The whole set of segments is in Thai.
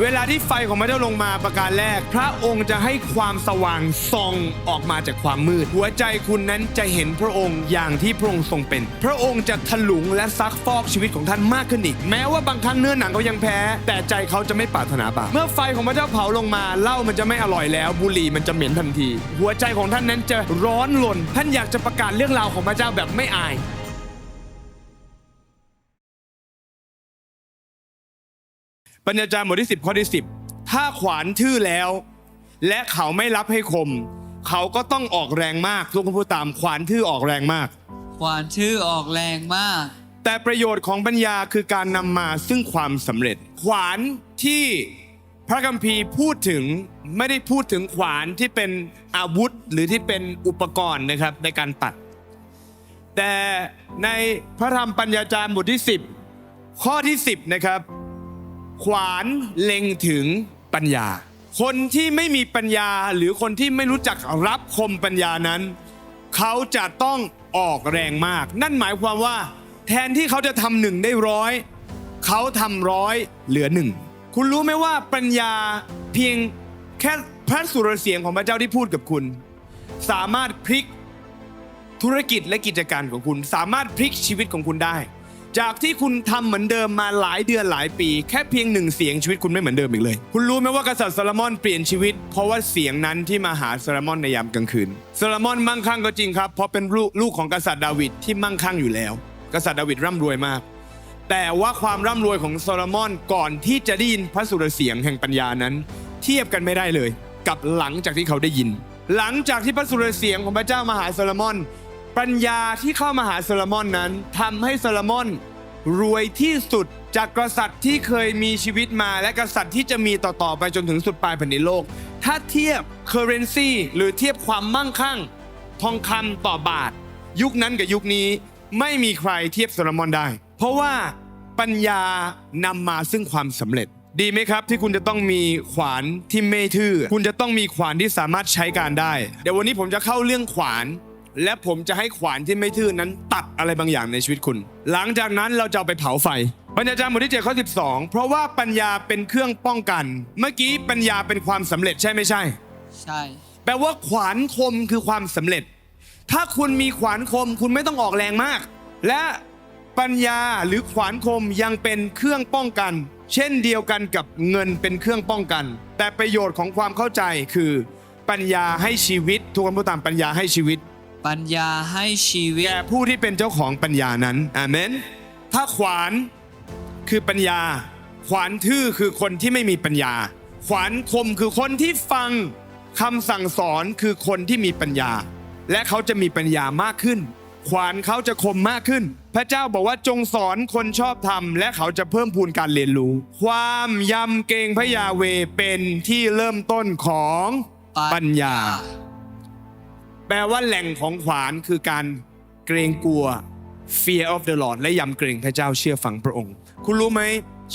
เวลาที่ไฟของพระเจ้าลงมาประการแรก พระองค์จะให้ความสว่างส่องออกมาจากความมืด หัวใจคุณนั้นจะเห็นพระองค์อย่างที่พระองค์ทรงเป็น พระองค์จะถลุงและซักฟอกชีวิตของท่านมากขึ้นอีก แม้ว่าบางครั้งเนื้อหนังเขายังแพ้ แต่ใจเขาจะไม่ปรารถนาบาปเมื่อไฟของพระเจ้าเผาลงมาเหล้ามันจะไม่อร่อยแล้ว บุหรี่มันจะเหม็นทันที หัวใจของท่านนั้นจะร้อนรนท่านอยากจะประกาศเรื่องราวของพระเจ้าแบบไม่อาย ปัญญาจารย์บทที่ 10 ข้อที่ 10 ถ้าขวานทื่อแล้ว และเขาไม่รับให้คม เขาก็ต้องออกแรงมากทุกคนพูดตามขวานทื่อออกแรงมาก ขวานชื่อออกแรงมาก แต่ประโยชน์ของปัญญาคือการนำมาซึ่งความสำเร็จ ขวานที่พระคัมภีร์พูดถึงไม่ได้พูดถึงขวานที่เป็นอาวุธหรือที่เป็นอุปกรณ์นะครับในการตัด แต่ในพระธรรมปัญญาจารย์บทที่ 10 ข้อที่ 10 นะครับ ขวานเล็งถึงปัญญา คนที่ไม่มีปัญญาหรือคนที่ไม่รู้จักรับคมปัญญานั้น เขาจะต้องออกแรงมาก นั่นหมายความว่า แทนที่เขาจะทำหนึ่งได้ร้อยเขาทำร้อยเหลือหนึ่งคุณรู้ไหมว่าปัญญาเพียงแค่พระสุรเสียงของพระเจ้าที่พูดกับคุณ สามารถพลิกธุรกิจและกิจการของคุณ สามารถพลิกชีวิตของคุณได้ จากที่คุณทำเหมือนเดิมมาหลายเดือนหลายปี แค่เพียงหนึ่งเสียงชีวิตคุณไม่เหมือนเดิมอีกเลย คุณรู้ไหมว่ากษัตริย์ซโลมอนเปลี่ยนชีวิต เพราะว่าเสียงนั้นที่มาหาซโลมอนในยามกลางคืนซโลมอนมั่งคั่งก็จริงครับเพราะเป็นลูกของกษัตริย์ดาวิดที่มั่งคั่งอยู่แล้ว กษัตริย์ดาวิดร่ำรวยมาก แต่ว่าความร่ำรวยของซโลมอนก่อนที่จะได้ยินพระสุรเสียงแห่งปัญญานั้น เทียบกันไม่ได้เลย กับหลังจากที่เขาได้ยิน หลังจากที่พระสุรเสียงของพระเจ้ามาหาซโลมอน ปัญญาที่เข้ามาหาโซโลมอนนั้นทำให้โซโลมอนรวยที่สุดจากกษัตริย์ที่เคยมีชีวิตมาและกษัตริย์ที่จะมีต่อๆไปจนถึงสุดปลายแผ่นดินโลก ถ้าเทียบ currency หรือเทียบความมั่งคั่ง ทองคำต่อบาท ยุคนั้นกับยุคนี้ไม่มีใครเทียบโซโลมอนได้ เพราะว่าปัญญานำมาซึ่งความสำเร็จ ดีไหมครับ ที่คุณจะต้องมีขวานที่ไม่ทื่อ คุณจะต้องมีขวานที่สามารถใช้การได้ เดี๋ยววันนี้ผมจะเข้าเรื่องขวาน และผมจะให้ขวานที่ไม่ทื่อนั้นตัดอะไรบางอย่างในชีวิตคุณ หลังจากนั้นเราจะเอาไปเผาไฟปัญญาจารย์บทที่7ข้อ12 เพราะว่าปัญญาเป็นเครื่องป้องกัน เมื่อกี้ปัญญาเป็นความสำเร็จใช่ไม่ใช่ ใช่ แปลว่าขวานคมคือความสำเร็จ ถ้าคุณมีขวานคมคุณไม่ต้องออกแรงมาก และปัญญาหรือขวานคมยังเป็นเครื่องป้องกัน เช่นเดียวกันกับเงินเป็นเครื่องป้องกัน แต่ประโยชน์ของความเข้าใจคือ ปัญญาให้ชีวิตทุกคนพูดตามปัญญาให้ชีวิต ปัญญาให้ชีวิต แก่ผู้ที่เป็นเจ้าของปัญญานั้นอาเมนถ้าขวานคือปัญญา ขวานทื่อคือคนที่ไม่มีปัญญา ขวานคมคือคนที่ฟังคำสั่งสอนคือคนที่มีปัญญา และเขาจะมีปัญญามากขึ้น ขวานเขาจะคมมากขึ้น พระเจ้าบอกว่าจงสอนคนชอบธรรม และเขาจะเพิ่มพูนการเรียนรู้ ความยำเกรงพระยาเวเป็นที่เริ่มต้นของปัญญา ลว่าแหล่งของขวานคือการเกรงกลัว fear of the Lord และยำเกรงพระเจ้าเชื่อฟังพระองค์ คุณรู้ไหม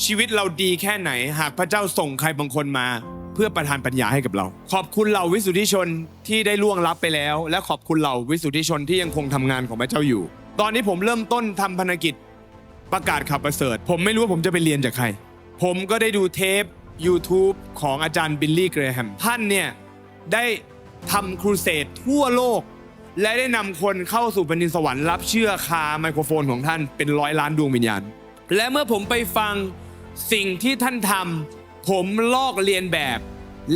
ชีวิตเราดีแค่ไหน หากพระเจ้าส่งใครบางคนมา เพื่อประทานปัญญาให้กับเรา ขอบคุณเหล่าวิสุทธิชนที่ได้ล่วงลับไปแล้ว และขอบคุณเหล่าวิสุทธิชนที่ยังคงทำงานของพระเจ้าอยู่ ตอนนี้ผมเริ่มต้นทำภารกิจประกาศข่าวประเสริฐ ผมไม่รู้ว่าผมจะไปเรียนจากใคร ผมก็ได้ดูเทป YouTube ของอาจารย์บิลลี่เกรแฮมท่านเนี่ยได้ ทำครูเสดทั่วโลก และได้นำคนเข้าสู่แผ่นดินสวรรค์รับเชื่อคาไมโครโฟนของท่านเป็นร้อยล้านดวงวิญญาณ และเมื่อผมไปฟังสิ่งที่ท่านทำผมลอกเลียนแบบ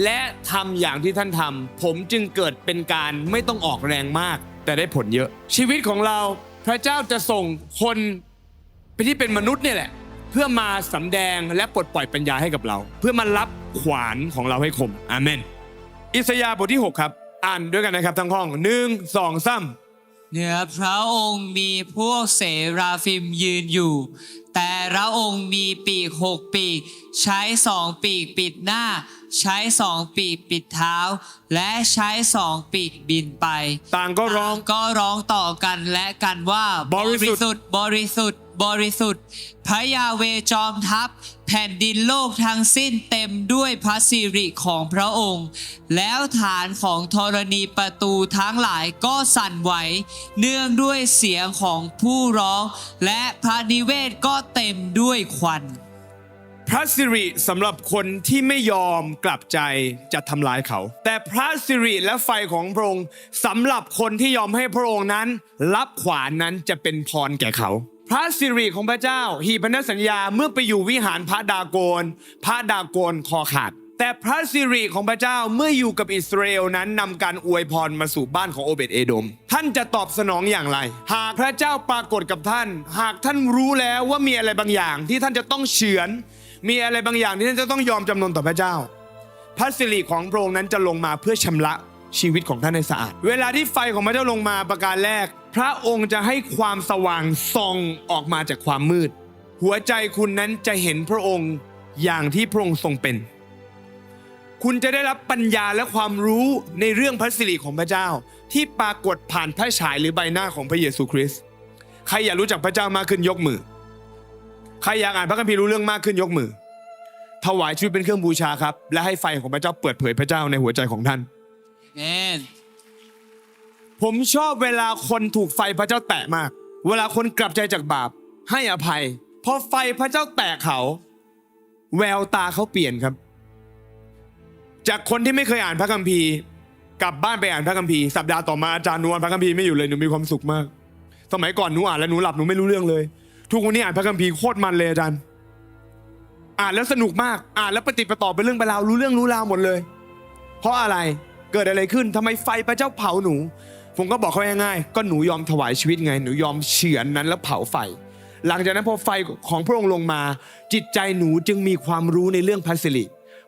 และทำอย่างที่ท่านทำผมจึงเกิดเป็นการไม่ต้องออกแรงมาก แต่ได้ผลเยอะ ชีวิตของเราพระเจ้าจะส่งคนไปที่เป็นมนุษย์เนี่ยแหละ เพื่อมาสำแดงและปลดปล่อยปัญญาให้กับเรา เพื่อมารับขวานของเราให้คมอาเมน อิสยาห์บทที่ 6 ครับ อ่านด้วยกันนะครับทั้งห้องหนึ่งสองสามเหนือพระองค์มีพวกเสราฟิมยืนอยู่ แต่พระองค์มีปีกหกปีก ใช้สองปีกปิดหน้า ใช้สองปีกปิดเท้า และใช้สองปีกบินไปต่างก็ร้องก็ร้องต่อกันและกันว่าบริสุทธิ์ทธิ์บริสุทธิ์ บริสุทธิ์ พระยาเวจอมทัพ แผ่นดินโลกทั้งสิ้นเต็มด้วยพระสิริของพระองค์ แล้วฐานของธรณีประตูทั้งหลายก็สั่นไหว เนื่องด้วยเสียงของผู้ร้อง และพระนิเวศก็เต็มด้วยควันพระสิริสำหรับคนที่ไม่ยอมกลับใจจะทำลายเขา แต่พระสิริและไฟของพระองค์สำหรับคนที่ยอมให้พระองค์นั้น รับขวานนั้นจะเป็นพรแก่เขา พระสิริของพระเจ้า หีบพันธสัญญาเมื่อไปอยู่วิหารพระดาโกน พระดาโกนคอขาด แต่พระสิริของพระเจ้าเมื่ออยู่กับอิสราเอลนั้นนำการอวยพรมาสู่บ้านของโอเบตเอโดม ท่านจะตอบสนองอย่างไร หากพระเจ้าปรากฏกับท่าน หากท่านรู้แล้วว่ามีอะไรบางอย่างที่ท่านจะต้องเฉือน มีอะไรบางอย่างที่ท่านจะต้องยอมจำนนต่อพระเจ้า พระสิริของพระองค์นั้นจะลงมาเพื่อชำระชีวิตของท่านให้สะอาด เวลาที่ไฟของพระเจ้าลงมาประการแรก พระองค์จะให้ความสว่างส่องออกมาจากความมืด หัวใจคุณนั้นจะเห็นพระองค์อย่างที่พระองค์ทรงเป็น คุณจะได้รับปัญญาและความรู้ในเรื่องพระสิริของพระเจ้า ที่ปรากฏผ่านพระฉายหรือใบหน้าของพระเยซูคริสต์ใครอยากรู้จักพระเจ้ามากขึ้นยกมือ ใครอยากอ่านพระคัมภีร์รู้เรื่องมากขึ้นยกมือ ถวายชีวิตเป็นเครื่องบูชาครับ และให้ไฟของพระเจ้าเปิดเผยพระเจ้าในหัวใจของท่านเมน ผมชอบเวลาคนถูกไฟพระเจ้าแตะมาก เวลาคนกลับใจจากบาป ให้อภัย พอไฟพระเจ้าแตะเขา แววตาเขาเปลี่ยนครับ จากคนที่ไม่เคยอ่านพระคัมภีร์ กลับบ้านไปอ่านพระคัมภีร์สัปดาห์ต่อมาอาจารย์หนูอ่านพระคัมภีร์ไม่อยู่เลยหนูมีความสุขมาก สมัยก่อนหนูอ่านแล้วหนูหลับหนูไม่รู้เรื่องเลย ทุกวันนี้อ่านพระคัมภีร์โคตรมันเลยอาจารย์ อ่านแล้วสนุกมากอ่านแล้วปฏิประต่อเป็นเรื่องเป็นราวรู้เรื่องรู้ราวหมดเลย เพราะอะไรเกิดอะไรขึ้นทำไมไฟพระเจ้าเผาหนู ผมก็บอกเขาง่ายๆก็หนูยอมถวายชีวิตไง หนูยอมเฉือนนั้นแล้วเผาไฟ หลังจากนั้นพอไฟของพระองค์ลงมา จิตใจหนูจึงมีความรู้ในเรื่องพัสริ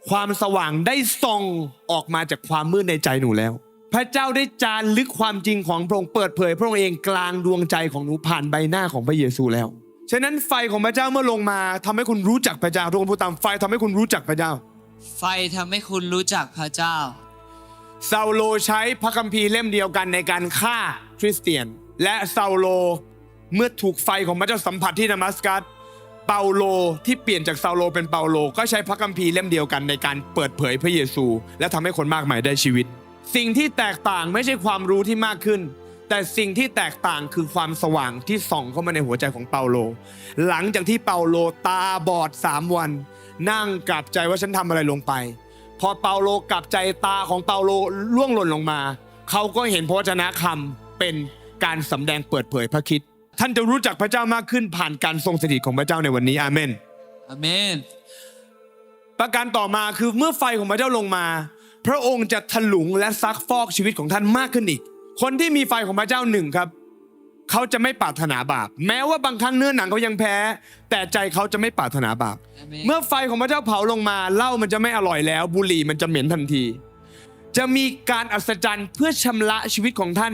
ความสว่างได้ส่องออกมาจากความมืดในใจหนูแล้ว พระเจ้าได้จารึกความจริงของพระองค์เปิดเผย พระองค์เองกลางดวงใจของหนูผ่านใบหน้าของพระเยซูแล้ว ฉะนั้นไฟของพระเจ้าเมื่อลงมาทำให้คุณรู้จักพระเจ้าทุกคนพูดตามไฟทำให้คุณรู้จักพระเจ้า ไฟทำให้คุณรู้จักพระเจ้า ซาโลใช้พระคัมภีร์เล่มเดียวกันในการฆ่าคริสเตียน และซาโลเมื่อถูกไฟของพระเจ้าสัมผัสที่ดามัสกัสเปาโลที่เปลี่ยนจากซาโลเป็นเปาโล ก็ใช้พระคัมภีร์เล่มเดียวกันในการเปิดเผยพระเยซู และทำให้คนมากมายได้ชีวิต สิ่งที่แตกต่างไม่ใช่ความรู้ที่มากขึ้น แต่สิ่งที่แตกต่างคือความสว่างที่ส่องเข้ามาในหัวใจของเปาโล หลังจากที่เปาโลตาบอดสามวัน นั่งกลับใจว่าฉันทำอะไรลงไป พอเปาโลกลับใจตาของเปาโลล่วงหล่นลงมา เขาก็เห็นพระวจนะคำเป็นการสำแดงเปิดเผยพระคิดท่านจะรู้จักพระเจ้ามากขึ้นผ่านการทรงสถิตของพระเจ้าในวันนี้อาเมนอาเมน ประการต่อมาคือเมื่อไฟของพระเจ้าลงมา พระองค์จะถลุงและซักฟอกชีวิตของท่านมากขึ้นอีก คนที่มีไฟของพระเจ้าหนึ่งครับ เขาจะไม่ปรารถนาบาป แม้ว่าบางครั้งเนื้อหนังเขายังแพ้ แต่ใจเขาจะไม่ปรารถนาบาปอาเมนเมื่อไฟของพระเจ้าเผาลงมาเหล้ามันจะไม่อร่อยแล้ว บุหรี่มันจะเหม็นทันที จะมีการอัศจรรย์เพื่อชำระชีวิตของท่าน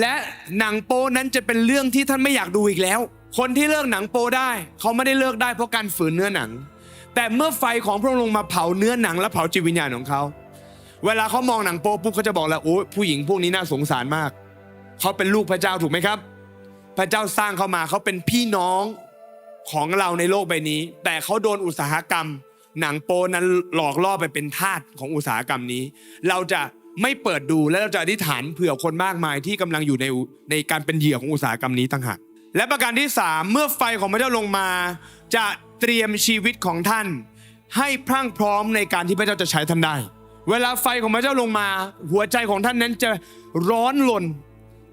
และหนังโป้นั้นจะเป็นเรื่องที่ท่านไม่อยากดูอีกแล้ว คนที่เลิกหนังโป้ได้ เขาไม่ได้เลิกได้เพราะการฝืนเนื้อหนัง แต่เมื่อไฟของพระองค์ลงมาเผาเนื้อหนังและเผาจิตวิญญาณของเขาเวลาเขามองหนังโป๊ปุ๊บเขาจะบอกแล้วโอ้ยผู้หญิงพวกนี้น่าสงสารมาก เขาเป็นลูกพระเจ้าถูกไหมครับ พระเจ้าสร้างเขามาเขาเป็นพี่น้องของเราในโลกใบนี้ แต่เขาโดนอุตสาหกรรม หนังโปนั้นหลอกล่อไปเป็นทาสของอุตสาหกรรมนี้ เราจะไม่เปิดดูและเราจะอธิษฐานเผื่อคนมากมายที่กำลังอยู่ในในการเป็นเหยื่อของอุตสาหกรรมนี้ต่างหากและประการที่สามเมื่อไฟของพระเจ้าลงมา จะเตรียมชีวิตของท่าน ให้พรั่งพร้อมในการที่พระเจ้าจะใช้ท่านได้ เวลาไฟของพระเจ้าลงมา หัวใจของท่านนั้นจะร้อนรน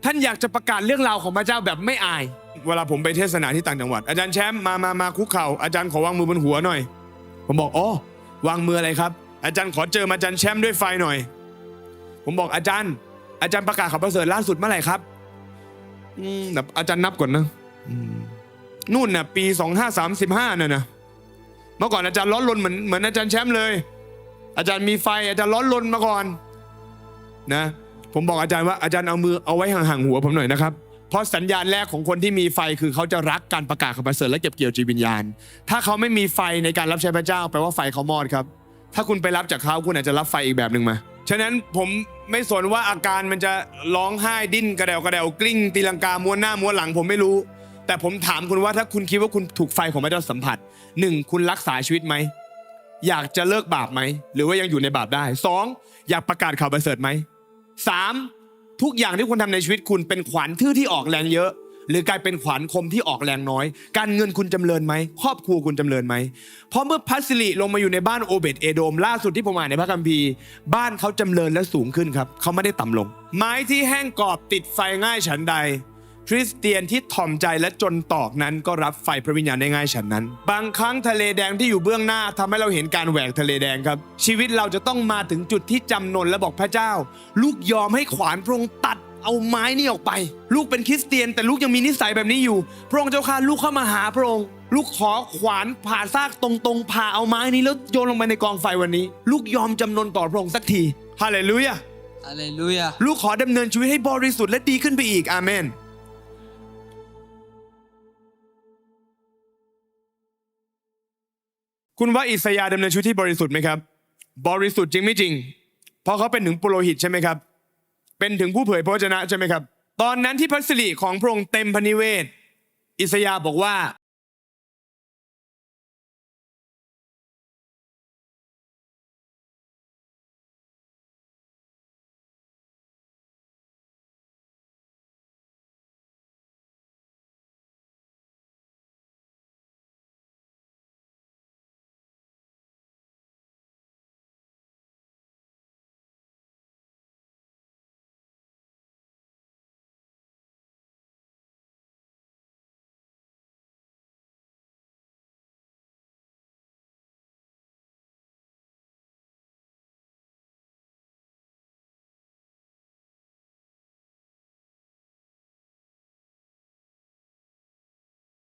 ท่านอยากจะประกาศเรื่องราวของพระเจ้าแบบไม่อาย เวลาผมไปเทศนาที่ต่างจังหวัดอาจารย์แชมป์มามามาคุกเข่าอาจารย์ขอวางมือบนหัวหน่อย ผมบอกอ๋อวางมืออะไรครับ อาจารย์ขอเจออาจารย์แชมป์ด้วยไฟหน่อย ผมบอกอาจารย์ อาจารย์ประกาศข่าวประเสริฐล่าสุดเมื่อไหร่ครับอืมแบบอาจารย์นับก่อนนะอืมนู่นน่ะปีสองห้าสามสิบห้าน่ะนะเมื่อก่อนอาจารย์ร้อนรนเหมือนเหมือนอาจารย์แชมป์เลย อาจารย์มีไฟอาจารย์ร้อนรนมาก่อนนะ ผมบอกอาจารย์ว่าอาจารย์เอามือเอาไว้ห่างๆหัวผมหน่อยนะครับ เพราะสัญญาณแรกของคนที่มีไฟคือเขาจะรักการประกาศข่าวประเสริฐและเก็บเกี่ยวจิตวิญญาณ ถ้าเขาไม่มีไฟในการรับใช้พระเจ้าแปลว่าไฟเขามอดครับ ถ้าคุณไปรับจากเขาคุณอาจจะรับไฟอีกแบบหนึ่งมา ฉะนั้นผมไม่สนว่าอาการมันจะร้องไห้ดิ้นกระเดวกระเดวกลิ้ง ตีลังกาม้วนหน้าม้วนหลังผมไม่รู้ แต่ผมถามคุณว่าถ้าคุณคิดว่าคุณถูกไฟของพระเจ้าสัมผัสหนึ่งคุณรักษาชีวิตไหมอยากจะเลิกบาปไหมหรือว่ายังอยู่ในบาปได้สองอยากประกาศข่าวประเสริฐไหม สามทุกอย่างที่คุณทำในชีวิตคุณเป็นขวัญทื่อที่ออกแรงเยอะ หรือกลายเป็นขวานคมที่ออกแรงน้อย การเงินคุณจำเริญไหมครอบครัวคุณจำเริญไหมเพราะเมื่อพัสลิลงมาอยู่ในบ้านโอเบตเอโดมล่าสุดที่ผมอ่านในพระคัมภีร์บ้านเขาจำเริญและสูงขึ้นครับเขาไม่ได้ต่ำลง ไม้ที่แห้งกรอบติดไฟง่ายฉันใด คริสเตียนที่ถ่อมใจและจนตอกนั้นก็รับไฟพระวิญญาณได้ง่ายฉันนั้น บางครั้งทะเลแดงที่อยู่เบื้องหน้าทำให้เราเห็นการแหวกทะเลแดงครับ ชีวิตเราจะต้องมาถึงจุดที่จำนนและบอกพระเจ้า ลูกยอมให้ขวานพระองค์ตัดเอาไม้นี่ออกไป ลูกเป็นคริสเตียน แต่ลูกยังมีนิสัยแบบนี้อยู่ พระองค์เจ้าค่ะลูกเข้ามาหาพระองค์ ลูกขอขวานผ่าซากตรงๆผ่าเอาไม้นี้แล้วโยนลงไปในกองไฟวันนี้ ลูกยอมจำนนต่อพระองค์สักทีฮาเลลูยาฮาเลลูยาลูกขอดำเนินชีวิตให้บริสุทธิ์และดีขึ้นไปอีกอาเมน คุณว่าอิสยาดำเนินชีวิตที่บริสุทธิ์ไหมครับ บริสุทธิ์จริงไม่จริง เพราะเขาเป็นถึงปุโรหิตใช่ไหมครับ เป็นถึงผู้เผยพระวจนะใช่ไหมครับ ตอนนั้นที่พระสิริของพระองค์เต็มพระนิเวศ อิสยาบอกว่า